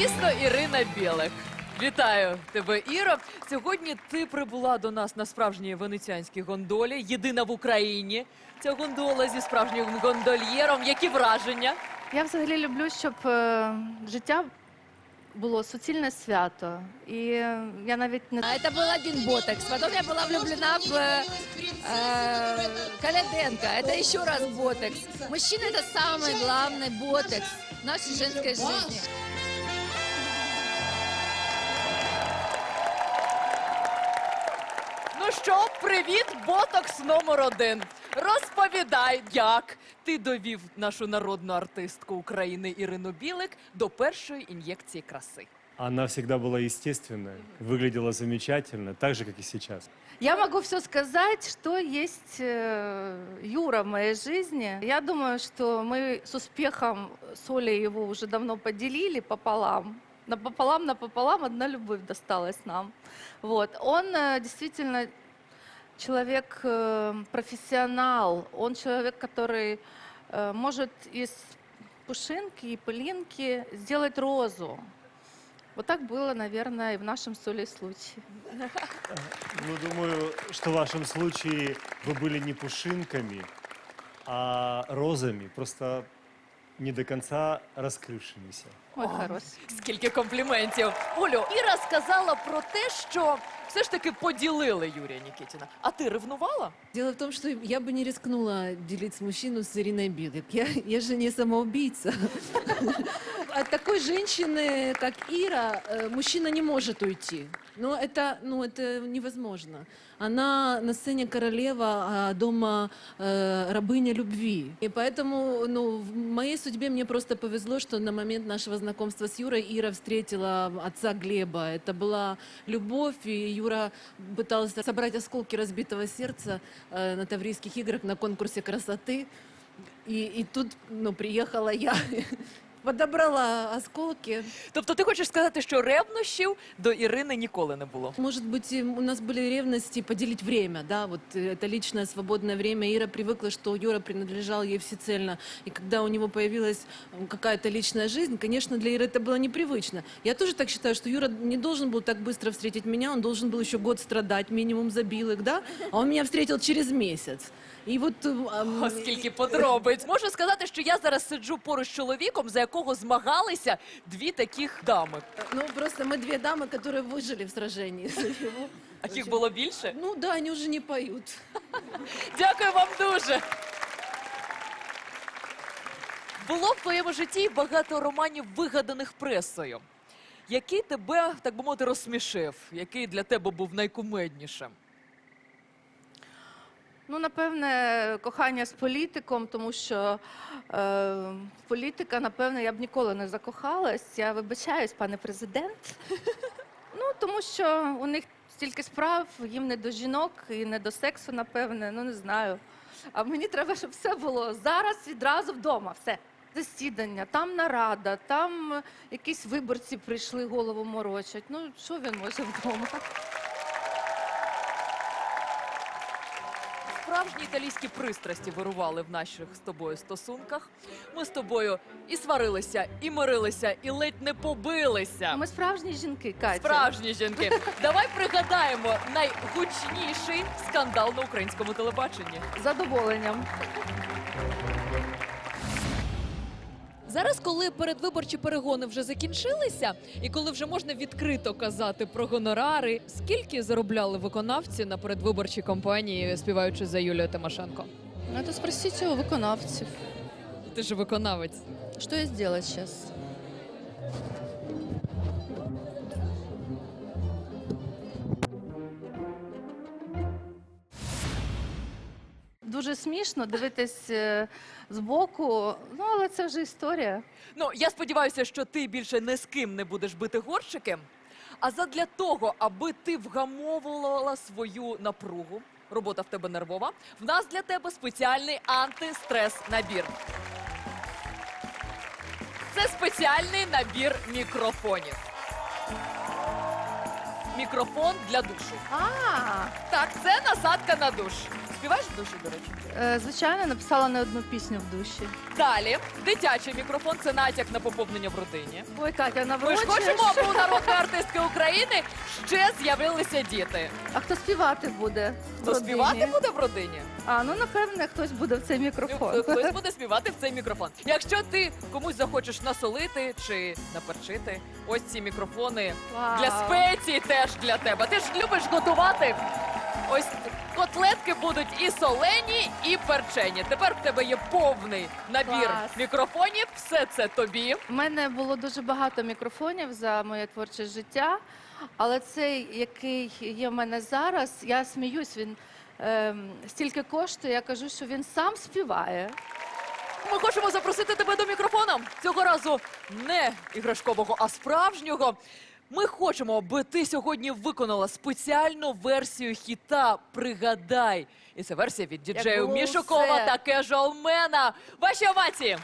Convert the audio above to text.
звісно, Ірина Білик. Вітаю тебе, Іро. Сьогодні ти прибула до нас на справжній венеціанській гондолі, єдина в Україні. Ця гондола зі справжнім гондольєром. Які враження? Я взагалі люблю, щоб е, життя було суцільне свято. І е, я навіть не А это был один ботекс. Потом я была влюблена в э, э, Каляденко. Это еще раз ботекс. Мужчина это самый главный ботекс в нашей женской жизни. що, привіт, ботокс номер один. Розповідай, як ти довів нашу народну артистку України Ірину Білик до першої ін'єкції краси. Она всегда была естественной, выглядела замечательно, так же, как и сейчас. Я могу все сказать, что есть э, Юра в моей жизни. Я думаю, что мы с успехом с Олей его уже давно поделили пополам. Напополам, напополам одна любовь досталась нам. Вот. Он э, действительно человек э, профессионал. Он человек, который э, может из пушинки и пылинки сделать розу. Вот так было, наверное, и в нашем с Олей случае. Ну, думаю, что в вашем случае вы были не пушинками, а розами, просто не до конца раскрывшимися. Ой, О. хороший. Скільки компліментів. Олю, Іра сказала про те, що все ж таки поділили Юрія Нікітіна. А ти ревнувала? Дело в том, что я бы не рискнула делить мужчину с Ириной Билик. Я, я же не самоубийца. От такой женщины, как Ира, э, мужчина не может уйти. Но это, ну, это невозможно. Она на сцене королева, а дома э, рабыня любви. И поэтому ну, в моей судьбе мне просто повезло, что на момент нашего знакомства с Юрой Ира встретила отца Глеба. Это была любовь, и Юра пытался собрать осколки разбитого сердца э, на Таврийских играх на конкурсе красоты. И, и тут ну, приехала я, подобрала осколки. Тобто ти хочеш сказати, що ревнощів до Ірини ніколи не було? Может быть, и у нас были ревности поделить время, да, вот э, это личное свободное время. Ира привыкла, что Юра принадлежал ей всецельно. И когда у него появилась м, какая-то личная жизнь, конечно, для Иры это было непривычно. Я тоже так считаю, что Юра не должен был так быстро встретить меня, он должен был еще год страдать, минимум забилок, да, а он меня встретил через месяц. И вот... э, ам, О, скільки подробиць. Можу сказати, що я зараз сиджу поруч з чоловіком, за якого змагалися дві таких дами. Ну, просто мы две дамы, которые выжили в сражении за него. А їх було більше? Ну да, они уже не поют. Дякую вам дуже. Було в твоєму житті багато романів, вигаданих пресою. Який тебе, так би мовити, розсмішив? Який для тебе був найкумеднішим? Ну, напевне, кохання з політиком, тому що е, політика, напевне, я б ніколи не закохалась. Я вибачаюсь, пане президент. Ну, тому що у них стільки справ, їм не до жінок і не до сексу, напевне, ну не знаю. А мені треба, щоб все було зараз відразу вдома. Все. Засідання, там нарада, там якісь виборці прийшли, голову морочать. Ну, що він може вдома? Справжні італійські пристрасті вирували в наших з тобою стосунках. Ми з тобою і сварилися, і мирилися, і ледь не побилися. Ми справжні жінки, Катя. Справжні жінки. Давай пригадаємо найгучніший скандал на українському телебаченні. Задоволенням. Зараз, коли передвиборчі перегони вже закінчилися, і коли вже можна відкрито казати про гонорари, скільки заробляли виконавці на передвиборчій кампанії, співаючи за Юлію Тимошенко? Ну, это спросіть у виконавців. Ти ж виконавець. Що я зробила сейчас? Дуже смішно дивитись е, збоку, ну але це вже історія. Ну, я сподіваюся, що ти більше не з ким не будеш бити горщики. А задля того, аби ти вгамовувала свою напругу, робота в тебе нервова, в нас для тебе спеціальний антистрес-набір. Це спеціальний набір мікрофонів. Мікрофон для душу. А, Так, це насадка на душ. Співаєш в душі, до речі? Е, Звичайно, написала не одну пісню в душі. Далі, дитячий мікрофон це натяк на поповнення в родині. Ой, Катя, Ми ж хочемо, аби у народної артистки України ще з'явилися діти. А хто співати буде? в Хто родині? співати буде в родині? А, ну напевне, хтось буде в цей мікрофон. Хтось буде співати в цей мікрофон. Якщо ти комусь захочеш насолити чи наперчити, ось ці мікрофони Вау. для спеції теж для тебе. Ти ж любиш готувати. Ось котлетки будуть і солені, і перчені. Тепер в тебе є повний набір Клас. мікрофонів. Все це тобі. У мене було дуже багато мікрофонів за моє творче життя, але цей, який є в мене зараз, я сміюсь, він ем, стільки коштує, я кажу, що він сам співає. Ми хочемо запросити тебе до мікрофона. Цього разу не іграшкового, а справжнього. Ми хочемо, аби ти сьогодні виконала спеціальну версію хіта Пригадай. І це версія від діджею було Мішукова все. та Кежуалмена. Ваші овації!